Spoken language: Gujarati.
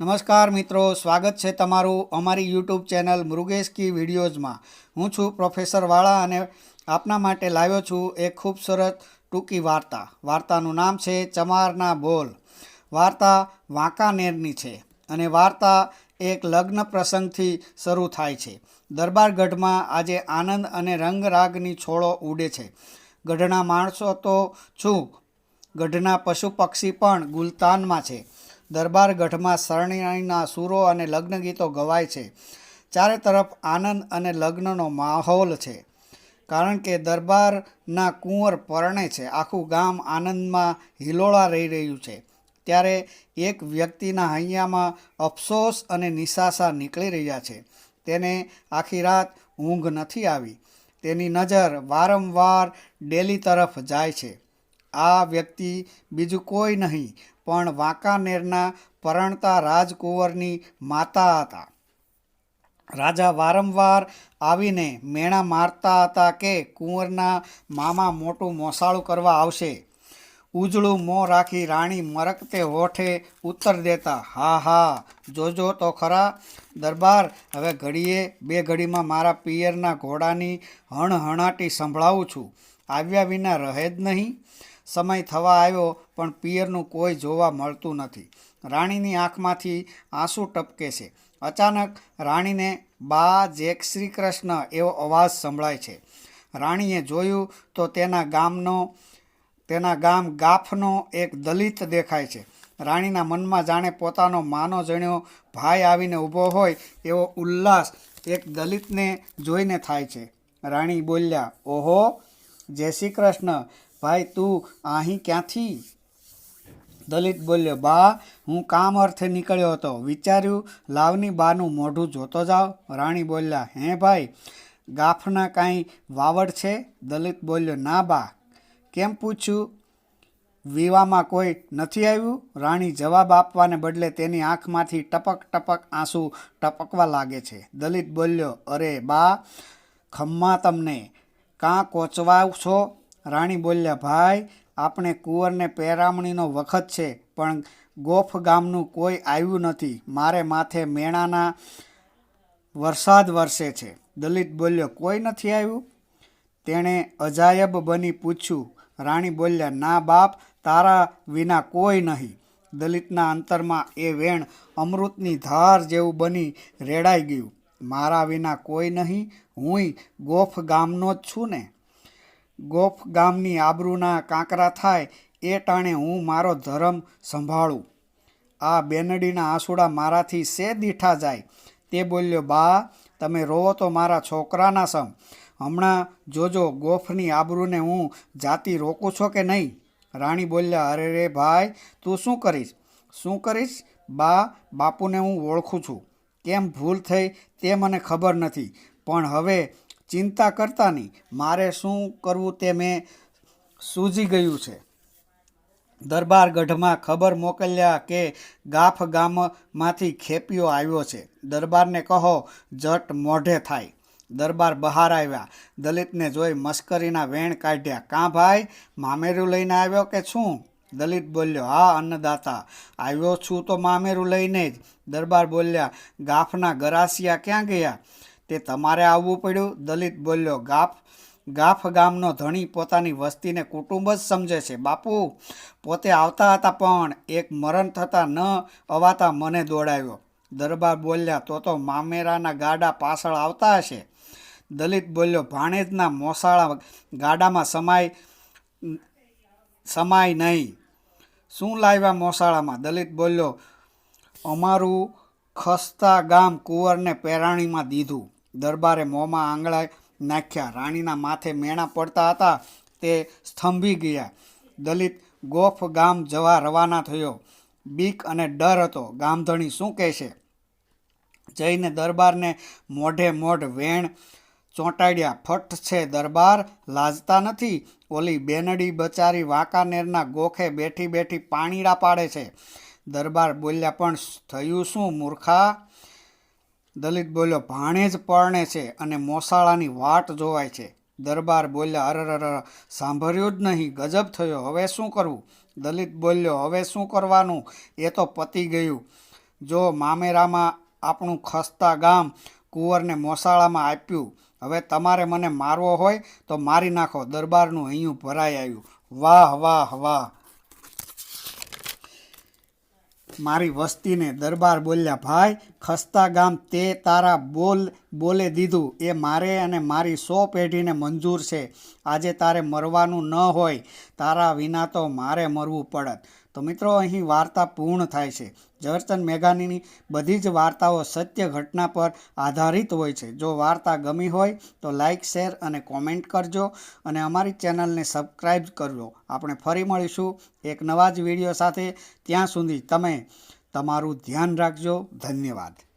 નમસ્કાર મિત્રો, સ્વાગત છે તમારું અમારી યુટ્યુબ ચેનલ મૃગેશ કી વિડીયોઝમાં. હું છું પ્રોફેસર વાળા અને આપના માટે લાવ્યો છું એક ખૂબસૂરત ટૂંકી વાર્તા. વાર્તાનું નામ છે ચમારના બોલ. વાર્તા વાંકાનેરની છે અને વાર્તા એક લગ્ન પ્રસંગથી શરૂ થાય છે. દરબારગઢમાં આજે આનંદ અને રંગરાગની છોડો ઉડે છે. ગઢના માણસો તો છું. ગઢના પશુ પક્ષી પણ ગુલતાનમાં છે. દરબાર ગઢમાં શરણાઈના સૂરો અને લગ્ન ગીતો ગવાય છે. ચારે તરફ આનંદ અને લગ્નનો માહોલ છે. કારણ કે દરબારના કુંવર પરણે છે. આખું ગામ આનંદમાં હિલોળા રહી રહ્યું છે. ત્યારે એક વ્યક્તિના હૈયામાં અફસોસ અને નિશાસા નીકળી રહ્યા છે. તેને આખી રાત ઊંઘ નથી આવી. તેની નજર વારંવાર ડેલી તરફ જાય છે. આ વ્યક્તિ બીજું કોઈ નહીં પણ વાંકાનેરના પરણતા રાજકુંવરની માતા હતા. રાજા વારંવાર આવીને મેણા મારતા હતા કે કુંવરના મામા મોટું મોસાળું કરવા આવશે. ઉજળું મોં રાખી રાણી મરકતે હોઠે ઉત્તર દેતા, હા હા, જોજો તો ખરા, દરબાર, હવે ઘડીએ બે ઘડીમાં મારા પિયરના ઘોડાની હણહણાટી સંભળાવું છું. આવ્યા વિના રહે જ નહીં. સમય થવા આવ્યો, પણ પિયરનું કોઈ જોવા મળતું નથી. રાણીની આંખમાંથી આંસુ ટપકે છે. અચાનક રાણીને બા જેક શ્રી કૃષ્ણ એવો અવાજ સંભળાય છે. રાણીએ જોયું તો તેના ગામનો, તેના ગામ ગાફનો એક દલિત દેખાય છે. રાણીના મનમાં જાણે પોતાનો માનો જણ્યો ભાઈ આવીને ઊભો હોય એવો ઉલ્લાસ એક દલિતને જોઈને થાય છે. રાણી બોલ્યા, ઓહો! જય શ્રી કૃષ્ણ ભાઈ, તું અહીં ક્યાંથી? દલિત બોલ્યો, બા, હું કામ અર્થે નીકળ્યો હતો. વિચાર્યું, લાવની બાનું મોઢું જોતો જાઓ રાણી બોલ્યા, હે ભાઈ, ગાફના કાંઈ વાવડ છે? દલિત બોલ્યો, ના બા. કેમ પૂછ્યું? વિવામાં કોઈ નથી આવ્યું? રાણી જવાબ આપવાને બદલે તેની આંખમાંથી ટપક ટપક આંસુ ટપકવા લાગે છે. દલિત બોલ્યો, અરે બા, ખમ્મા તમને કાં કોચવા છો? રાણી બોલ્યા, ભાઈ, આપણે કુંવરને પહેરામણીનો વખત છે, પણ ગોફ ગામનું કોઈ આવ્યું નથી. મારે માથે મેણાના વરસાદ વરસે છે. દલિત બોલ્યો, કોઈ નથી આવ્યું? તેણે અજાયબ બની પૂછ્યું. રાણી બોલ્યા, ના બાપ, તારા વિના કોઈ નહીં. દલિતના અંતરમાં એ વેણ અમૃતની ધાર જેવું બની રેડાઈ ગયું. મારા વિના કોઈ નહીં, હુંય ગોફ ગામનો જ છું ને. ગોફ ગામની આબરૂના કાંકરા થાય એ ટાણે હું મારો ધર્મ સંભાળું. આ બેનડીના આંસુડા મારાથી સે દીઠા જાય. તે બોલ્યો, બા, તમે રોવો તો મારા છોકરાના સમ. હમણાં જોજો ગોફની આબરૂને હું જાતિ રોકું છો કે નહીં? રાણી બોલ્યા, અરે રે ભાઈ, તું શું કરીશ? શું કરીશ? બા, બાપુને હું ઓળખું છું. કેમ ભૂલ થઈ તે મને ખબર નથી. પણ હવે ચિંતા કરતા નહીં મારે શું કરવું તે મેં સૂઝી ગયું છે. દરબારગઢમાં ખબર મોકલ્યા કે ગાફ ગામમાંથી ખેપિયો આવ્યો છે. દરબારને કહો, જટ મોઢે થાય. દરબાર બહાર આવ્યા. દલિતને જોઈ મસ્કરીના વેણ કાઢ્યા. કાં ભાઈ, મામેરું લઈને આવ્યો કે શું દલિત બોલ્યો, હા, અન્નદાતા, આવ્યો છું તો મામેરું લઈને જ. દરબાર બોલ્યા, ગાફના ગરાસિયા ક્યાં ગયા? તે તમારે આવવું પડ્યું? દલિત બોલ્યો, ગાફ ગાફ ગામનો ધણી પોતાની વસ્તીને કુટુંબ જ સમજે છે. બાપુ, પોતે આવતા હતા પણ એક મરણ થતાં ન અવાતા મને દોડાવ્યો. દરબાર બોલ્યા, તો તો મામેરાના ગાડા પાછળ આવતા હશે. દલિત બોલ્યો, ભાણેજના મોસાળા ગાડામાં સમાય સમાય નહીં. શું લાવ્યા મોસાળામાં? દલિત બોલ્યો, અમારું ખસ્તા ગામ કુંવરને પેરાણીમાં દીધું. દરબારે મોંમાં આંગળા નાખ્યા. રાણીના માથે મેણા પડતા હતા, તે સ્તંભી ગયા. દલિત ગોફ ગામ જવા રવાના થયો. બીક અને ડર હતો. ગામધણી શું કહેશે? જઈને દરબારને મોઢે મોઢ વેણ ચોંટાડ્યા. ફટ છે દરબાર, લાજતા નથી. ઓલી બેનડી બચારી વાંકાનેરના ગોખે બેઠી બેઠી પાણીડા પાડે છે. દરબાર બોલ્યા, પણ થયું શું, મૂર્ખા? દલિત બોલ્યો, ભાણે જ પરણે છે અને મોસાળાની વાટ જોવાય છે. દરબાર બોલ્યા અરર, સાંભળ્યું જ નહીં, ગજબ થયો, હવે શું કરવું? દલિત બોલ્યો, હવે શું કરવાનું? એ તો પતી ગયું. જો મામેરામાં આપણું ખસ્તા ગામ કુંવરને મોસાળામાં આપ્યું, હવે તમારે મને મારવો હોય તો મારી નાખો. દરબારનું અહીંયું ભરાઈ આવ્યું. વાહ વાહ વાહ મારી વસ્તીને દરબાર બોલ્યા, ભાઈ, ખસ્તા ગામ તે તારા બોલ, બોલે દીધું. એ મારે અને મારી સો પેઢીને મંજૂર છે. આજે તારે મરવાનું ન હોય. તારા વિના તો મારે મરવું પડત. તો મિત્રો, અહીં વાર્તા પૂર્ણ થાય છે. ઝવેરચંદ મેઘાણીની બધી જ વાર્તાઓ સત્ય ઘટના પર આધારિત હોય છે. જો વાર્તા ગમી હોય, તો લાઈક, શેર અને કોમેન્ટ કરજો અને અમારી ચેનલને સબસ્ક્રાઈબ કરજો. આપણે ફરી મળીશું એક નવા જ વીડિયો સાથે. ત્યાં સુધી તમે તમારું ધ્યાન રાખજો. ધન્યવાદ.